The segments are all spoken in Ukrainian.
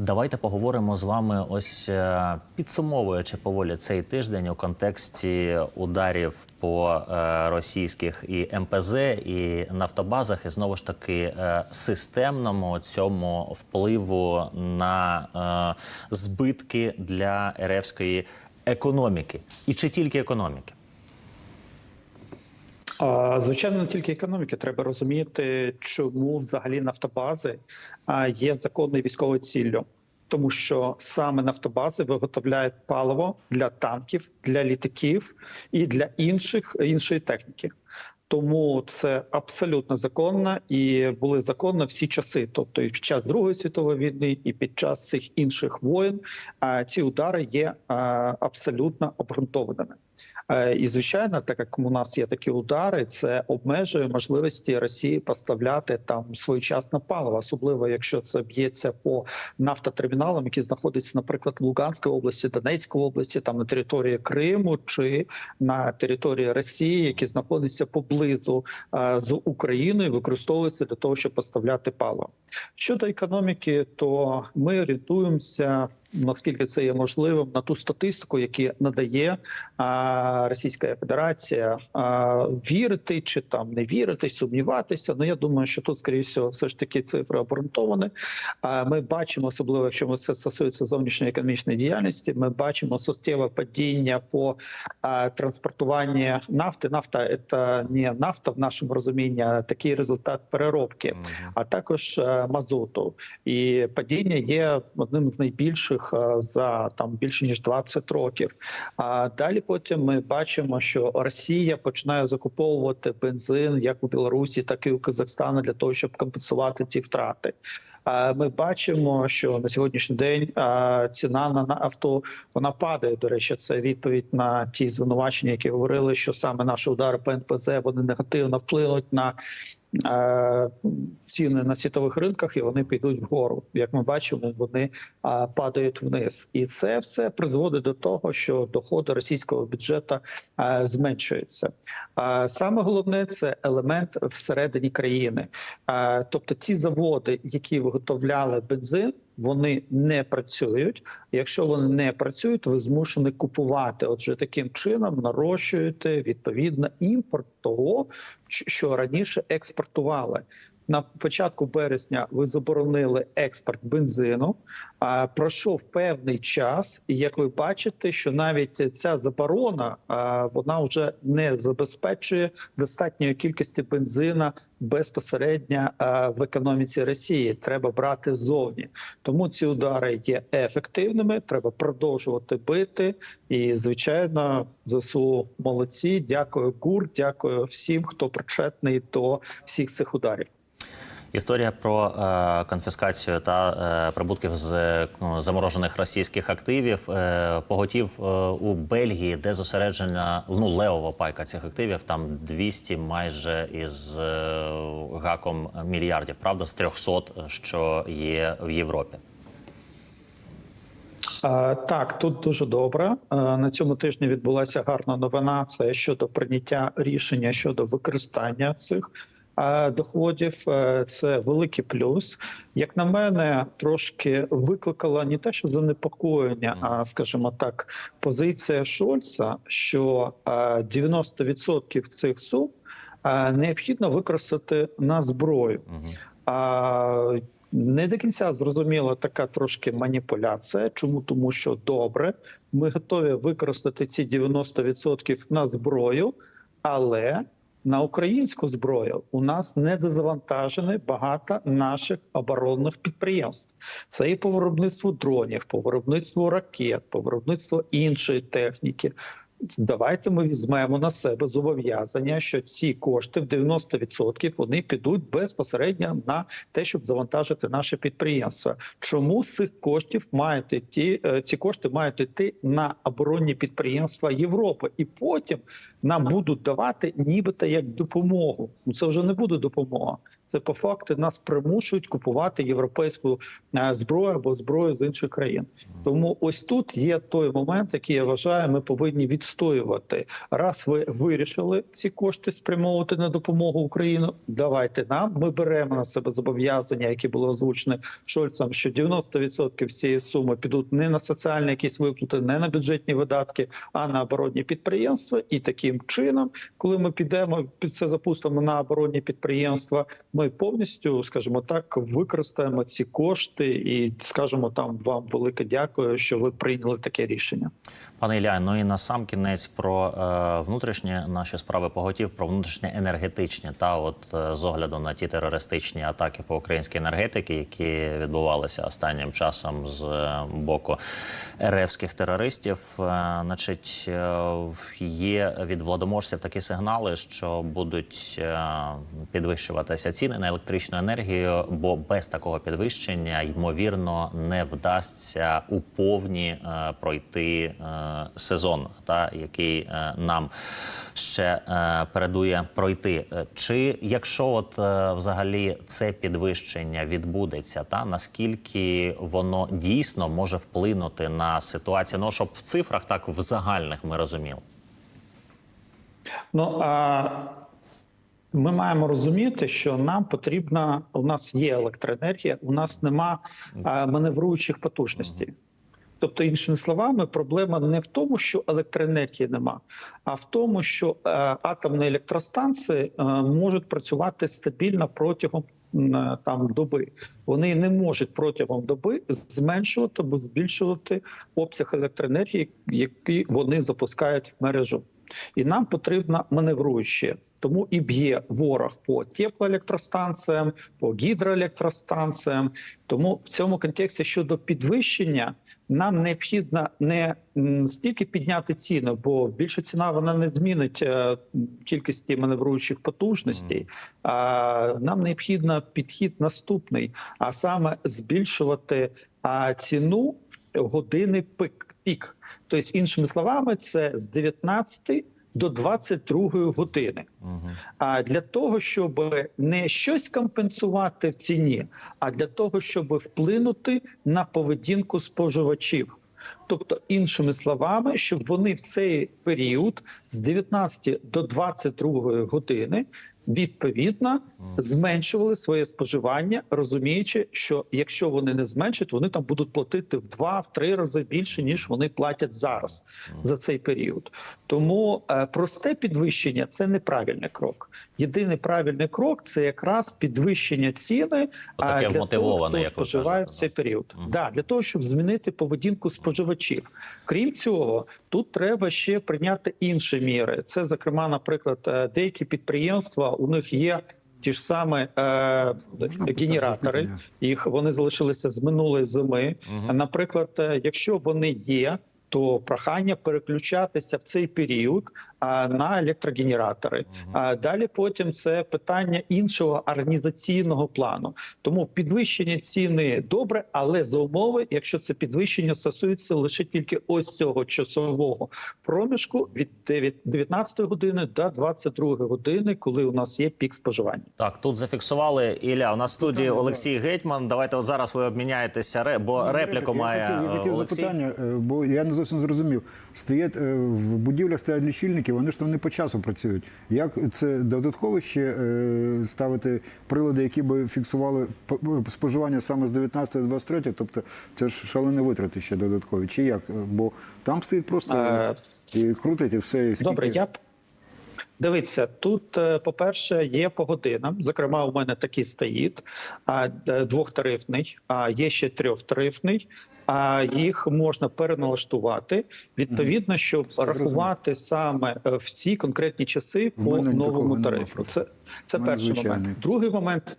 Давайте поговоримо з вами. Ось е, підсумовуючи поволі цей тиждень у контексті ударів по е, російських і МПЗ, і нафтобазах, і знову ж таки е, системному цьому впливу на збитки для РФської економіки, і чи тільки економіки. Звичайно, не тільки економіки, треба розуміти, чому взагалі нафтобази є законною військовою ціллю. Тому що саме нафтобази виготовляють паливо для танків, для літаків і для інших іншої техніки. Тому це абсолютно законно і були законно всі часи. Тобто і під час Другої світової війни, і під час цих інших воєн ці удари є абсолютно обґрунтованими. Е, І звичайно, так як у нас є такі удари, це обмежує можливості Росії поставляти там своєчасне паливо, особливо якщо це б'ється по нафтотерміналам, які знаходяться, наприклад, в Луганській області, Донецькій області, там на території Криму чи на території Росії, які знаходяться поблизу е, з Україною, використовуються для того, щоб поставляти паливо. Щодо економіки, то ми орієнтуємося. Наскільки це є можливим на ту статистику, яку надає Російська Федерація, вірити чи там не вірити, сумніватися. Ну я думаю, що тут скоріше все ж таки цифри обґрунтовані. Ми бачимо, особливо якщо це стосується зовнішньої економічної діяльності. Ми бачимо суттєве падіння по а, транспортуванню нафти. Нафта це не нафта в нашому розумінні, а такий результат переробки, а також мазуту. І падіння є одним з найбільших е, за там більше ніж 20 років. А далі потім ми бачимо, що Росія починає закуповувати бензин як у Білорусі, так і у Казахстану для того, щоб компенсувати ці втрати. Ми бачимо, що на сьогоднішній день ціна на авто вона падає. До речі, це відповідь на ті звинувачення, які говорили, що саме наші удари по НПЗ вони негативно вплинуть на ціни на світових ринках, і вони підуть вгору. Як ми бачимо, вони падають вниз, і це все призводить до того, що доходи російського бюджету зменшуються. Саме головне це елемент всередині країни, тобто ті заводи, які виготовляли бензин. Вони не працюють. Якщо вони не працюють, ви змушені купувати. Отже, таким чином нарощуєте відповідно імпорт того, що раніше експортували. На початку березня ви заборонили експорт бензину. А пройшов певний час, і як ви бачите, що навіть ця заборона вона вже не забезпечує достатньої кількості бензина безпосередньо в економіці Росії. Треба брати ззовні. Тому ці удари є ефективними. Треба продовжувати бити. І звичайно, ЗСУ молодці. Дякую ГУР, дякую всім, хто причетний до всіх цих ударів. Історія про е, конфіскацію та е, прибутків з е, заморожених російських активів е, поготів е, у Бельгії, де зосереджена ну левова пайка цих активів. Там 200 майже із е, гаком мільярдів. Правда, з 300, що є в Європі. Так, тут дуже добре. На цьому тижні відбулася гарна новина. Це щодо прийняття рішення щодо використання цих доходів. Е, Це великий плюс. Як на мене, трошки викликала не те, що занепокоєння, а скажімо так, позиція Шольца, що 90% цих сум необхідно використати на зброю. А не до кінця зрозуміла така трошки маніпуляція. Чому тому, що добре, ми готові використати ці 90% на зброю, але на українську зброю у нас не дозавантажено багато наших оборонних підприємств. Це і по виробництву дронів, по виробництву ракет, по виробництву іншої техніки. Давайте ми візьмемо на себе зобов'язання, що ці кошти в 90% вони підуть безпосередньо на те, щоб завантажити наше підприємство. Чому цих коштів мають йти, е, ці кошти мають йти на оборонні підприємства Європи, і потім нам будуть давати нібито як допомогу. Ну це вже не буде допомога. Це по факту нас примушують купувати європейську е, зброю або зброю з інших країн. Тому ось тут є той момент, який я вважаю, ми повинні відстоювати. Раз ви вирішили ці кошти спрямовувати на допомогу Україні, давайте нам. Ми беремо на себе зобов'язання, які були озвучені Шольцем, що 90% всієї суми підуть не на соціальні якісь виплати, не на бюджетні видатки, а на оборонні підприємства. І таким чином, коли ми підемо під це запустимо на оборонні підприємства, ми повністю, скажімо так, використаємо ці кошти і скажемо там вам велике дякую, що ви прийняли таке рішення. Пане Ілля, ну і на сам кінець про е, внутрішні наші справи поготів, про внутрішні енергетичні та от е, з огляду на ті терористичні атаки по українській енергетики, які відбувалися останнім часом з е, боку РФських терористів. Е, значить, е, є від владоможців такі сигнали, що будуть е, підвищуватися ціни на електричну енергію, бо без такого підвищення ймовірно не вдасться у повні е, пройти е, сезон, та який е, нам ще передує пройти. Чи якщо от взагалі це підвищення відбудеться, та наскільки воно дійсно може вплинути на ситуацію? Ну щоб в цифрах, так в загальних ми розуміли. Ну а ми маємо розуміти, що нам потрібна у нас є електроенергія, у нас нема маневруючих потужностей. Тобто, іншими словами, проблема не в тому, що електроенергії нема, а в тому, що е, атомні електростанції е, можуть працювати стабільно протягом там доби. Вони не можуть протягом доби зменшувати або збільшувати обсяг електроенергії, який вони запускають в мережу. І нам потрібно маневруюче. Тому і б'є ворог по теплоелектростанціям, по гідроелектростанціям. Тому в цьому контексті щодо підвищення нам необхідно не стільки підняти ціну, бо більше ціна вона не змінить е, кількості маневруючих потужностей. А нам необхідно підхід наступний, а саме збільшувати ціну в години пик пік. Тобто, іншими словами, це з 19 до 22 години. А для того, щоб не щось компенсувати в ціні, а для того, щоб вплинути на поведінку споживачів. Тобто, іншими словами, щоб вони в цей період з 19 до 22 години відповідно зменшували своє споживання, розуміючи, що якщо вони не зменшать, вони там будуть платити в два-три рази більше ніж вони платять зараз за цей період. Тому е, просте підвищення це неправильний крок. Єдиний правильний крок це якраз підвищення ціни Отаке а, для вмотивоване, того, хто споживає в цей період. Да, для того, щоб змінити поведінку споживачів. Крім цього, тут треба ще прийняти інші міри. Це, зокрема, наприклад, е, деякі підприємства у них є. Ті ж саме е, генератори, їх вони залишилися з минулої зими. Наприклад, е, якщо вони є, то прохання переключатися в цей період на електрогенератори. А далі потім це питання іншого організаційного плану. Тому підвищення ціни добре, але за умови, якщо це підвищення стосується лише тільки ось цього часового проміжку від 19 години до 22 години, коли у нас є пік споживання. Так, тут зафіксували Ілля. У нас в студії Питання, Олексій Гетьман. Давайте от зараз ви обміняєтеся ре, бо репліку я має хотів, я е, хотів Олексій. запитання, е, бо я не зовсім зрозумів. Стоять е, в будівлях стоять лічильники, вони ж там не по часу працюють. Як це додатково ще е, ставити прилади, які би фіксували споживання саме з 19 до 23, тобто це ж шалені витрати ще додаткові. Чи як? Бо там стоїть просто Е, і крутить і все. І скільки... Добре, я дивіться, тут, е, по-перше, є по годинам. Зокрема, у мене такий стоїть двохтарифний, а є ще трьохтарифний. А їх можна переналаштувати відповідно, щоб рахувати саме е, в ці конкретні часи по новому тарифу. Це, це перший звичайний. момент. Другий момент.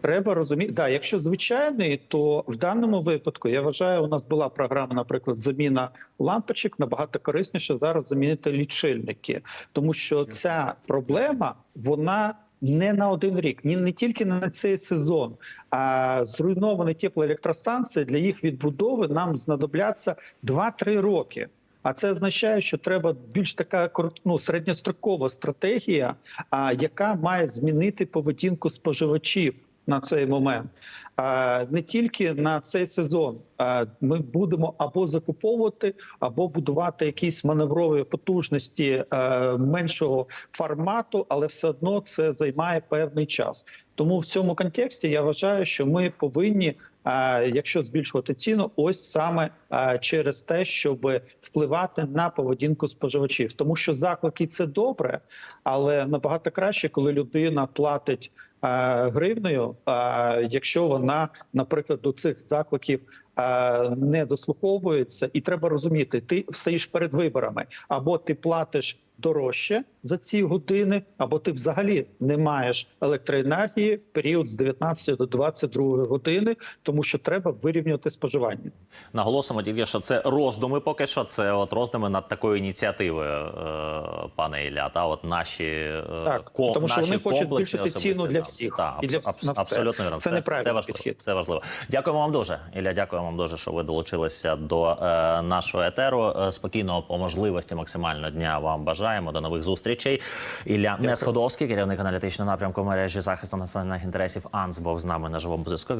Треба розуміти, да, якщо звичайний, то в даному випадку я вважаю, у нас була програма, наприклад, заміна лампочок набагато корисніше зараз замінити лічильники, тому що ця проблема вона не на один рік, ні не тільки на цей сезон, а зруйновані теплоелектростанції для їх відбудови нам знадобляться 2-3 роки. А це означає, що треба більш така ну, середньострокова стратегія, яка має змінити поведінку споживачів на цей момент. Не тільки на цей сезон. Ми будемо або закуповувати, або будувати якісь маневрові потужності е, меншого формату, але все одно це займає певний час. Тому в цьому контексті я вважаю, що ми повинні, якщо збільшувати ціну, ось саме через те, щоб впливати на поведінку споживачів, тому що заклики це добре, але набагато краще, коли людина платить гривнею, е, якщо вона, наприклад, до цих закликів е, не дослуховується, і треба розуміти, ти стоїш перед виборами або ти платиш дорожче за ці години, або ти взагалі не маєш електроенергії в період з 19 до 22 години, тому що треба вирівнювати споживання. Наголосимо тільки, що це роздуми. Поки що це от роздуми над такою ініціативою, е, пане Ілля. Та от наші е, Так, ко- тому що наші вони хочуть збільшити ціну для всіх Так, і для абс- все. абсолютно вірно. Це неправильний це важливо. підхід. Це важливо. Дякуємо вам дуже. Ілля, дякуємо вам дуже, що ви долучилися до е, нашого етеру. Е, Спокійного по можливості максимально дня вам бажаємо. До нових зустрічей. Ілля Несходовський, керівник аналітичного напрямку мережі захисту національних інтересів АНС, був з нами на живому зв'язку.